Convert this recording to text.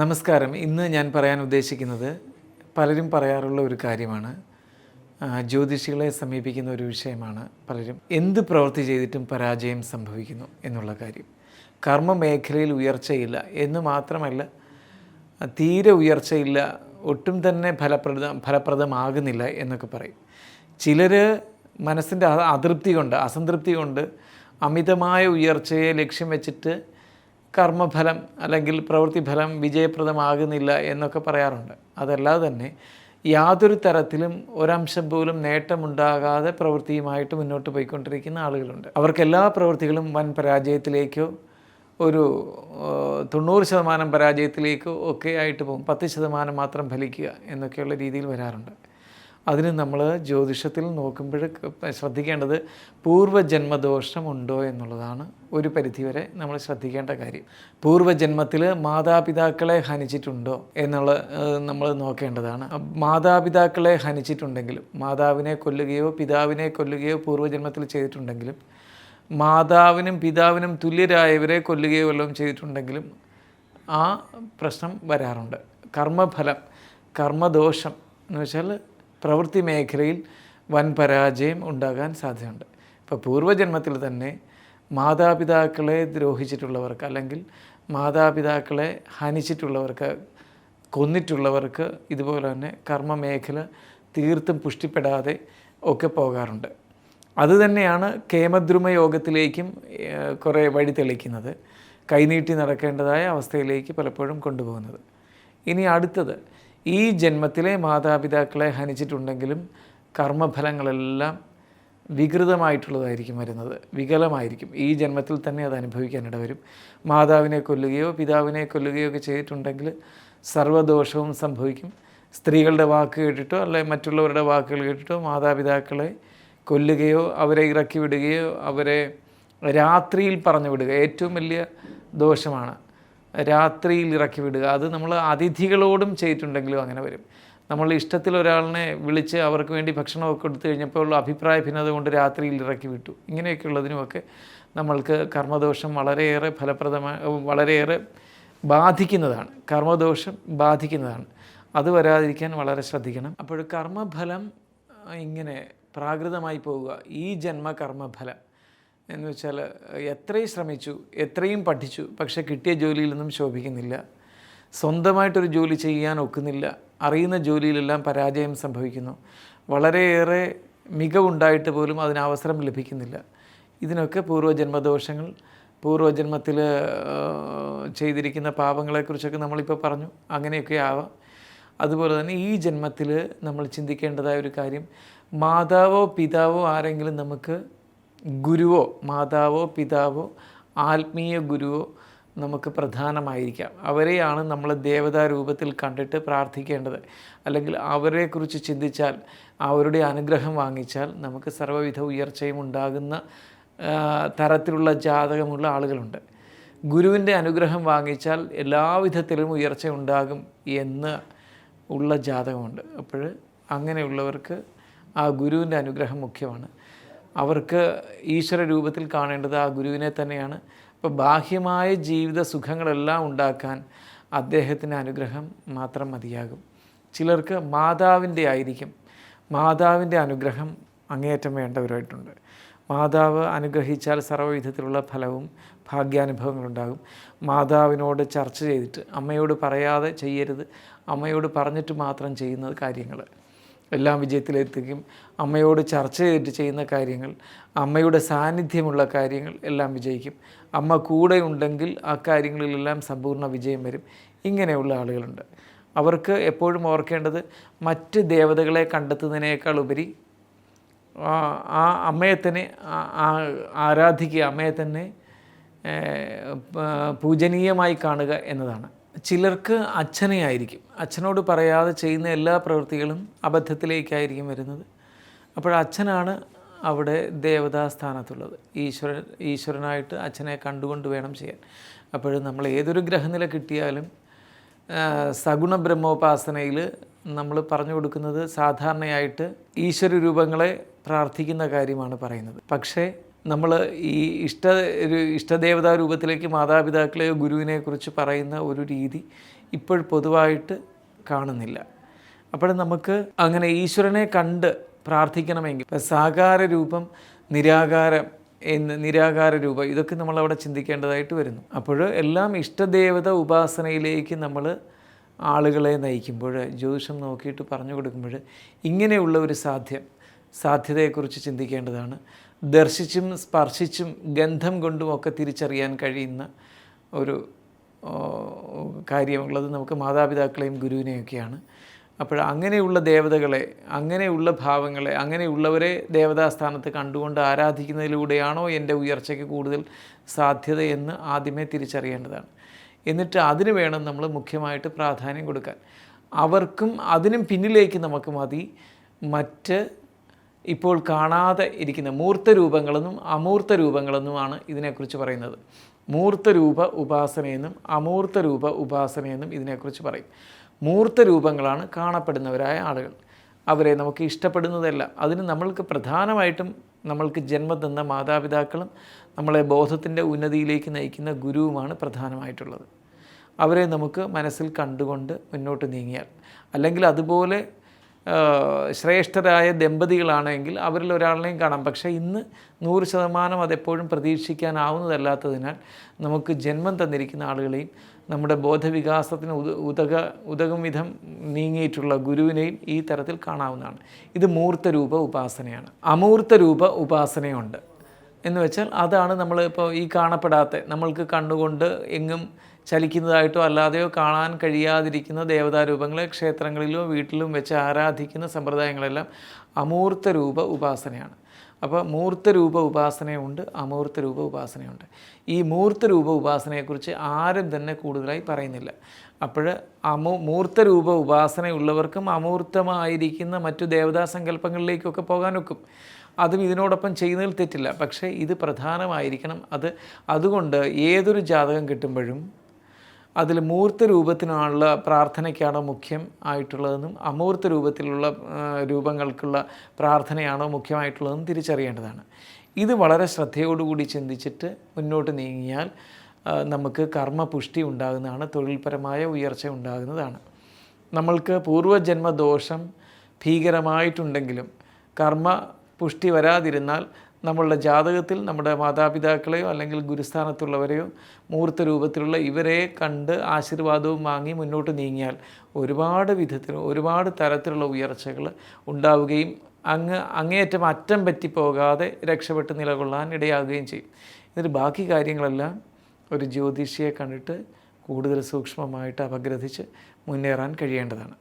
നമസ്കാരം. ഇന്ന് ഞാൻ പറയാൻ ഉദ്ദേശിക്കുന്നത് പലരും പറയാറുള്ള ഒരു കാര്യമാണ്. ജ്യോതിഷികളെ സമീപിക്കുന്ന ഒരു വിഷയമാണ് പലരും. എന്ത് പ്രവൃത്തി ചെയ്തിട്ടും പരാജയം സംഭവിക്കുന്നു എന്നുള്ള കാര്യം. കർമ്മ മേഖലയിൽ ഉയർച്ചയില്ല എന്ന് മാത്രമല്ല തീരെ ഉയർച്ചയില്ല ഒട്ടും തന്നെ ഫലപ്രദ ഫലപ്രദമാകുന്നില്ല എന്നൊക്കെ പറയും. ചിലർ മനസ്സിന്റെ അതൃപ്തി കൊണ്ട് അസംതൃപ്തി കൊണ്ട് അമിതമായ ഉയർച്ചയെ ലക്ഷ്യം വെച്ചിട്ട് കർമ്മഫലം അല്ലെങ്കിൽ പ്രവൃത്തിഫലം വിജയപ്രദമാകുന്നില്ല എന്നൊക്കെ പറയാറുണ്ട്. അതല്ലാതെ തന്നെ യാതൊരു തരത്തിലും ഒരംശം പോലും നേട്ടമുണ്ടാകാതെ പ്രവൃത്തിയുമായിട്ട് മുന്നോട്ട് പോയിക്കൊണ്ടിരിക്കുന്ന ആളുകളുണ്ട്. അവർക്ക് എല്ലാ പ്രവൃത്തികളും വൻ പരാജയത്തിലേക്കോ ഒരു തൊണ്ണൂറ് ശതമാനം പരാജയത്തിലേക്കോ ഒക്കെ ആയിട്ട് പോകും. പത്ത് ശതമാനം മാത്രം ഫലിക്കുക എന്നൊക്കെയുള്ള രീതിയിൽ വരാറുണ്ട്. അതിന് നമ്മൾ ജ്യോതിഷത്തിൽ നോക്കുമ്പോൾ ശ്രദ്ധിക്കേണ്ടത് പൂർവജന്മദോഷം ഉണ്ടോ എന്നുള്ളതാണ് ഒരു പരിധിവരെ നമ്മൾ ശ്രദ്ധിക്കേണ്ട കാര്യം. പൂർവജന്മത്തിൽ മാതാപിതാക്കളെ ഹനിച്ചിട്ടുണ്ടോ എന്നുള്ള നമ്മൾ നോക്കേണ്ടതാണ്. മാതാപിതാക്കളെ ഹനിച്ചിട്ടുണ്ടെങ്കിലും മാതാവിനെ കൊല്ലുകയോ പിതാവിനെ കൊല്ലുകയോ പൂർവജന്മത്തിൽ ചെയ്തിട്ടുണ്ടെങ്കിലും മാതാവിനും പിതാവിനും തുല്യരായവരെ കൊല്ലുകയോ വല്ലതും ചെയ്തിട്ടുണ്ടെങ്കിലും ആ പ്രശ്നം വരാറുണ്ട്. കർമ്മഫലം കർമ്മദോഷം എന്ന് വെച്ചാൽ പ്രവൃത്തി മേഖലയിൽ വൻ പരാജയം ഉണ്ടാകാൻ സാധ്യതയുണ്ട്. ഇപ്പോൾ പൂർവജന്മത്തിൽ തന്നെ മാതാപിതാക്കളെ ദ്രോഹിച്ചിട്ടുള്ളവർക്ക് അല്ലെങ്കിൽ മാതാപിതാക്കളെ ഹനിച്ചിട്ടുള്ളവർക്ക് കൊന്നിട്ടുള്ളവർക്ക് ഇതുപോലെ തന്നെ കർമ്മ മേഖല തീർത്തും പുഷ്ടിപ്പെടാതെ ഒക്കെ പോകാറുണ്ട്. അതുതന്നെയാണ് കേമദ്രുമ യോഗത്തിലേക്കും കുറേ വഴി തെളിക്കുന്നത്. കൈനീട്ടി നടക്കേണ്ടതായ അവസ്ഥയിലേക്ക് പലപ്പോഴും കൊണ്ടുപോകുന്നത്. ഇനി അടുത്തത് ഈ ജന്മത്തിലെ മാതാപിതാക്കളെ ഹനിച്ചിട്ടുണ്ടെങ്കിലും കർമ്മഫലങ്ങളെല്ലാം വികൃതമായിട്ടുള്ളതായിരിക്കും വരുന്നത്. വികലമായിരിക്കും. ഈ ജന്മത്തിൽ തന്നെ അത് അനുഭവിക്കാനിട വരും. മാതാവിനെ കൊല്ലുകയോ പിതാവിനെ കൊല്ലുകയോ ഒക്കെ ചെയ്തിട്ടുണ്ടെങ്കിൽ സർവദോഷവും സംഭവിക്കും. സ്ത്രീകളുടെ വാക്ക് കേട്ടിട്ടോ അല്ലെ മറ്റുള്ളവരുടെ വാക്കുകൾ കേട്ടിട്ടോ മാതാപിതാക്കളെ കൊല്ലുകയോ അവരെ ഇറക്കി വിടുകയോ അവരെ രാത്രിയിൽ പറഞ്ഞു വിടുക ഏറ്റവും വലിയ ദോഷമാണ്. രാത്രിയിൽ ഇറക്കി വിടുക. അത് നമ്മൾ അതിഥികളോടും ചെയ്തിട്ടുണ്ടെങ്കിലും അങ്ങനെ വരും. നമ്മൾ ഇഷ്ടത്തിൽ ഒരാളിനെ വിളിച്ച് അവർക്ക് വേണ്ടി ഭക്ഷണമൊക്കെ കൊടുത്തു കഴിഞ്ഞപ്പോൾ അഭിപ്രായ ഭിന്നത കൊണ്ട് രാത്രിയിൽ ഇറക്കി വിട്ടു. ഇങ്ങനെയൊക്കെയുള്ളതിനുമൊക്കെ നമ്മൾക്ക് കർമ്മദോഷം വളരെയേറെ ഫലപ്രദമായ വളരെയേറെ ബാധിക്കുന്നതാണ്. കർമ്മദോഷം ബാധിക്കുന്നതാണ്. അത് വരാതിരിക്കാൻ വളരെ ശ്രദ്ധിക്കണം. അപ്പോൾ കർമ്മഫലം ഇങ്ങനെ പ്രാകൃതമായി പോവുക. ഈ ജന്മ കർമ്മഫലം എന്ന് വെച്ചാൽ എത്രയും ശ്രമിച്ചു എത്രയും പഠിച്ചു പക്ഷേ കിട്ടിയ ജോലിയിൽ നിന്നും ശോഭിക്കുന്നില്ല. സ്വന്തമായിട്ടൊരു ജോലി ചെയ്യാൻ ഒക്കുന്നില്ല. അറിയുന്ന ജോലിയിലെല്ലാം പരാജയം സംഭവിക്കുന്നു. വളരെയേറെ മികവുണ്ടായിട്ട് പോലും അതിന് അവസരം ലഭിക്കുന്നില്ല. ഇതിനൊക്കെ പൂർവജന്മദോഷങ്ങൾ പൂർവജന്മത്തിൽ ചെയ്തിരിക്കുന്ന പാപങ്ങളെക്കുറിച്ചൊക്കെ നമ്മളിപ്പോൾ പറഞ്ഞു. അങ്ങനെയൊക്കെ ആവാം. അതുപോലെ തന്നെ ഈ ജന്മത്തിൽ നമ്മൾ ചിന്തിക്കേണ്ടതായ ഒരു കാര്യം മാതാവോ പിതാവോ ആരെങ്കിലും നമുക്ക് ഗുരുവോ മാതാവോ പിതാവോ ആത്മീയ ഗുരുവോ നമുക്ക് പ്രധാനമായിരിക്കാം. അവരെയാണ് നമ്മൾ ദേവതാ രൂപത്തിൽ കണ്ടിട്ട് പ്രാർത്ഥിക്കേണ്ടത്. അല്ലെങ്കിൽ അവരെക്കുറിച്ച് ചിന്തിച്ചാൽ അവരുടെ അനുഗ്രഹം വാങ്ങിച്ചാൽ നമുക്ക് സർവവിധ ഉയർച്ചയും ഉണ്ടാകുന്ന തരത്തിലുള്ള ജാതകമുള്ള ആളുകളുണ്ട്. ഗുരുവിന്റെ അനുഗ്രഹം വാങ്ങിച്ചാൽ എല്ലാവിധത്തിലും ഉയർച്ച ഉണ്ടാകും എന്ന് ഉള്ള ജാതകമുണ്ട്. അപ്പോൾ അങ്ങനെയുള്ളവർക്ക് ആ ഗുരുവിന്റെ അനുഗ്രഹം മുഖ്യമാണ്. അവർക്ക് ഈശ്വര രൂപത്തിൽ കാണേണ്ടത് ആ ഗുരുവിനെ തന്നെയാണ്. അപ്പോൾ ബാഹ്യമായ ജീവിത സുഖങ്ങളെല്ലാം ഉണ്ടാക്കാൻ അദ്ദേഹത്തിന്റെ അനുഗ്രഹം മാത്രം മതിയാകും. ചിലർക്ക് മാതാവിന്റെ ആയിരിക്കും. മാതാവിന്റെ അനുഗ്രഹം അങ്ങേയറ്റം വേണ്ടവരായിട്ടുണ്ട്. മാതാവ് അനുഗ്രഹിച്ചാൽ സർവവിധത്തിലുള്ള ഫലവും ഭാഗ്യാനുഭവങ്ങളുണ്ടാകും മാതാവിനോട് ചർച്ച ചെയ്തിട്ട് അമ്മയോട് പറയാതെ ചെയ്യരുത് അമ്മയോട് പറഞ്ഞിട്ട് മാത്രം ചെയ്യുന്നത് കാര്യങ്ങൾ എല്ലാം വിജയത്തിലെത്തിക്കും അമ്മയോട് ചർച്ച ചെയ്തിട്ട് ചെയ്യുന്ന കാര്യങ്ങൾ അമ്മയുടെ സാന്നിധ്യമുള്ള കാര്യങ്ങൾ എല്ലാം വിജയിക്കും. അമ്മ കൂടെ ഉണ്ടെങ്കിൽ ആ കാര്യങ്ങളിലെല്ലാം സമ്പൂർണ വിജയം വരും. ഇങ്ങനെയുള്ള ആളുകളുണ്ട്. അവർക്ക് എപ്പോഴും ഓർക്കേണ്ടത് മറ്റ് ദേവതകളെ കണ്ടെത്തുന്നതിനേക്കാൾ ഉപരി ആ അമ്മയെ തന്നെ ആരാധിക്കുക അമ്മയെ തന്നെ പൂജനീയമായി കാണുക എന്നതാണ്. ചിലർക്ക് അച്ഛനെ ആയിരിക്കും അച്ഛനോട് പറയാതെ ചെയ്യുന്ന എല്ലാ പ്രവൃത്തികളും അബദ്ധത്തിലേക്കായിരിക്കും വരുന്നത്. അപ്പോൾ അച്ഛനാണ് അവിടെ സ്ഥാനത്തുള്ളത് ഈശ്വരൻ ഈശ്വരനായിട്ട് അച്ഛനെ കണ്ടുകൊണ്ട് വേണം ചെയ്യാൻ. അപ്പോൾ നമ്മൾ ഏതൊരു ഗ്രഹനില കിട്ടിയാലും സഗുണ ബ്രഹ്മോപാസനയിൽ നമ്മൾ പറഞ്ഞു കൊടുക്കുന്നത് സാധാരണയായിട്ട് ഈശ്വര രൂപങ്ങളെ പ്രാർത്ഥിക്കുന്ന കാര്യമാണ് പറയുന്നത്. പക്ഷേ നമ്മൾ ഈ ഇഷ്ട ഒരു ഇഷ്ടദേവതാ രൂപത്തിലേക്ക് മാതാപിതാക്കളെയോ ഗുരുവിനെ കുറിച്ച് പറയുന്ന ഒരു രീതി ഇപ്പോൾ പൊതുവായിട്ട് കാണുന്നില്ല. അപ്പോൾ നമുക്ക് അങ്ങനെ ഈശ്വരനെ കണ്ട് പ്രാർത്ഥിക്കണമെങ്കിൽ ഇപ്പം സാകാര രൂപം നിരാകാരം എന്ന് നിരാകാര രൂപം ഇതൊക്കെ നമ്മളവിടെ ചിന്തിക്കേണ്ടതായിട്ട് വരുന്നു. അപ്പോൾ എല്ലാം ഇഷ്ടദേവത ഉപാസനയിലേക്ക് നമ്മൾ ആളുകളെ നയിക്കുമ്പോൾ ജ്യോതിഷം നോക്കിയിട്ട് പറഞ്ഞു കൊടുക്കുമ്പോൾ ഇങ്ങനെയുള്ള ഒരു സാധ്യം സാധ്യതയെക്കുറിച്ച് ചിന്തിക്കേണ്ടതാണ്. ദർശിച്ചും സ്പർശിച്ചും ഗന്ധം കൊണ്ടും ഒക്കെ തിരിച്ചറിയാൻ കഴിയുന്ന ഒരു കാര്യമുള്ളത് നമുക്ക് മാതാപിതാക്കളെയും ഗുരുവിനെയൊക്കെയാണ്. അപ്പോൾ അങ്ങനെയുള്ള ദേവതകളെ അങ്ങനെയുള്ള ഭാവങ്ങളെ അങ്ങനെയുള്ളവരെ ദേവതാസ്ഥാനത്ത് കണ്ടുകൊണ്ട് ആരാധിക്കുന്നതിലൂടെയാണോ എന്റെ ഉയർച്ചയ്ക്ക് കൂടുതൽ സാധ്യതയെന്ന് ആദ്യമേ തിരിച്ചറിയേണ്ടതാണ്. എന്നിട്ട് അതിന് വേണം നമ്മൾ മുഖ്യമായിട്ട് പ്രാധാന്യം കൊടുക്കാൻ. അവർക്കും അതിനും പിന്നിലേക്ക് നമുക്ക് മതി. മറ്റ് ഇപ്പോൾ കാണാതെ ഇരിക്കുന്ന മൂർത്ത രൂപങ്ങളെന്നും അമൂർത്ത രൂപങ്ങളെന്നുമാണ് ഇതിനെക്കുറിച്ച് പറയുന്നത്. മൂർത്ത രൂപ ഉപാസനയെന്നും അമൂർത്ത രൂപ ഉപാസനയെന്നും ഇതിനെക്കുറിച്ച് പറയും. മൂർത്ത രൂപങ്ങളാണ് കാണപ്പെടുന്നവരായ ആളുകൾ. അവരെ നമുക്ക് ഇഷ്ടപ്പെടുന്നതല്ല. അതിന് നമ്മൾക്ക് പ്രധാനമായിട്ടും നമ്മൾക്ക് ജന്മം തന്ന മാതാപിതാക്കളും നമ്മളെ ബോധത്തിന്റെ ഉന്നതിയിലേക്ക് നയിക്കുന്ന ഗുരുവുമാണ് പ്രധാനമായിട്ടുള്ളത്. അവരെ നമുക്ക് മനസ്സിൽ കണ്ടുകൊണ്ട് മുന്നോട്ട് നീങ്ങിയാൽ അല്ലെങ്കിൽ അതുപോലെ ശ്രേഷ്ഠരായ ദമ്പതികളാണെങ്കിൽ അവരിൽ ഒരാളിനെയും കാണാം. പക്ഷേ ഇന്ന് നൂറ് ശതമാനം അതെപ്പോഴും പ്രതീക്ഷിക്കാനാവുന്നതല്ലാത്തതിനാൽ നമുക്ക് ജന്മം തന്നിരിക്കുന്ന ആളുകളെയും നമ്മുടെ ബോധവികാസത്തിന് ഉത ഉതക ഉതകും വിധം നീങ്ങിയിട്ടുള്ള ഗുരുവിനെയും ഈ തരത്തിൽ കാണാവുന്നതാണ്. ഇത് മൂർത്തരൂപ ഉപാസനയാണ്. അമൂർത്തരൂപ ഉപാസനയുണ്ട്. എന്ന് വെച്ചാൽ അതാണ് നമ്മൾ ഇപ്പോൾ ഈ കാണപ്പെടാത്ത നമ്മൾക്ക് കണ്ടുകൊണ്ട് എങ്ങും ചലിക്കുന്നതായിട്ടോ അല്ലാതെയോ കാണാൻ കഴിയാതിരിക്കുന്ന ദേവതാരൂപങ്ങളെ ക്ഷേത്രങ്ങളിലോ വീട്ടിലും വെച്ച് ആരാധിക്കുന്ന സമ്പ്രദായങ്ങളെല്ലാം അമൂർത്ത രൂപ ഉപാസനയാണ്. അപ്പോൾ മൂർത്ത രൂപ ഉപാസനയുണ്ട് അമൂർത്ത രൂപ ഉപാസനയുണ്ട്. ഈ മൂർത്ത രൂപ ഉപാസനയെക്കുറിച്ച് ആരും തന്നെ കൂടുതലായി പറയുന്നില്ല. അപ്പോൾ അമൂ മൂർത്ത രൂപ ഉപാസനയുള്ളവർക്കും അമൂർത്തമായിരിക്കുന്ന മറ്റു ദേവതാ സങ്കല്പങ്ങളിലേക്കൊക്കെ പോകാനൊക്കും. അതും ഇതിനോടൊപ്പം ചെയ്യുന്നതിൽ തെറ്റില്ല. പക്ഷേ ഇത് പ്രധാനമായിരിക്കണം. അത് അതുകൊണ്ട് ഏതൊരു ജാതകം കിട്ടുമ്പോഴും അതിൽ മൂർത്ത രൂപത്തിനുള്ള പ്രാർത്ഥനയ്ക്കാണോ മുഖ്യം ആയിട്ടുള്ളതെന്നും അമൂർത്ത രൂപത്തിലുള്ള രൂപങ്ങൾക്കുള്ള പ്രാർത്ഥനയാണോ മുഖ്യമായിട്ടുള്ളതെന്നും തിരിച്ചറിയേണ്ടതാണ്. ഇത് വളരെ ശ്രദ്ധയോടുകൂടി ചിന്തിച്ചിട്ട് മുന്നോട്ട് നീങ്ങിയാൽ നമുക്ക് കർമ്മപുഷ്ടി ഉണ്ടാകുന്നതാണ് തൊഴിൽപരമായ ഉയർച്ച ഉണ്ടാകുന്നതാണ്. നമ്മൾക്ക് പൂർവജന്മദോഷം ഭീകരമായിട്ടുണ്ടെങ്കിലും കർമ്മ പുഷ്ടി വരാതിരുന്നാൽ നമ്മളുടെ ജാതകത്തിൽ നമ്മുടെ മാതാപിതാക്കളെയോ അല്ലെങ്കിൽ ഗുരുസ്ഥാനത്തുള്ളവരെയോ മൂർത്ത രൂപത്തിലുള്ള ഇവരെ കണ്ട് ആശീർവാദവും വാങ്ങി മുന്നോട്ട് നീങ്ങിയാൽ ഒരുപാട് വിധത്തിൽ ഒരുപാട് തരത്തിലുള്ള ഉയർച്ചകൾ ഉണ്ടാവുകയും അങ്ങ് അങ്ങേയറ്റം അറ്റം പറ്റിപ്പോകാതെ രക്ഷപ്പെട്ട് നിലകൊള്ളാൻ ഇടയാകുകയും ചെയ്യും. എന്നിട്ട് ബാക്കി കാര്യങ്ങളെല്ലാം ഒരു ജ്യോതിഷിയെ കണ്ടിട്ട് കൂടുതൽ സൂക്ഷ്മമായിട്ട് അപഗ്രഥിച്ച് മുന്നേറാൻ കഴിയേണ്ടതാണ്.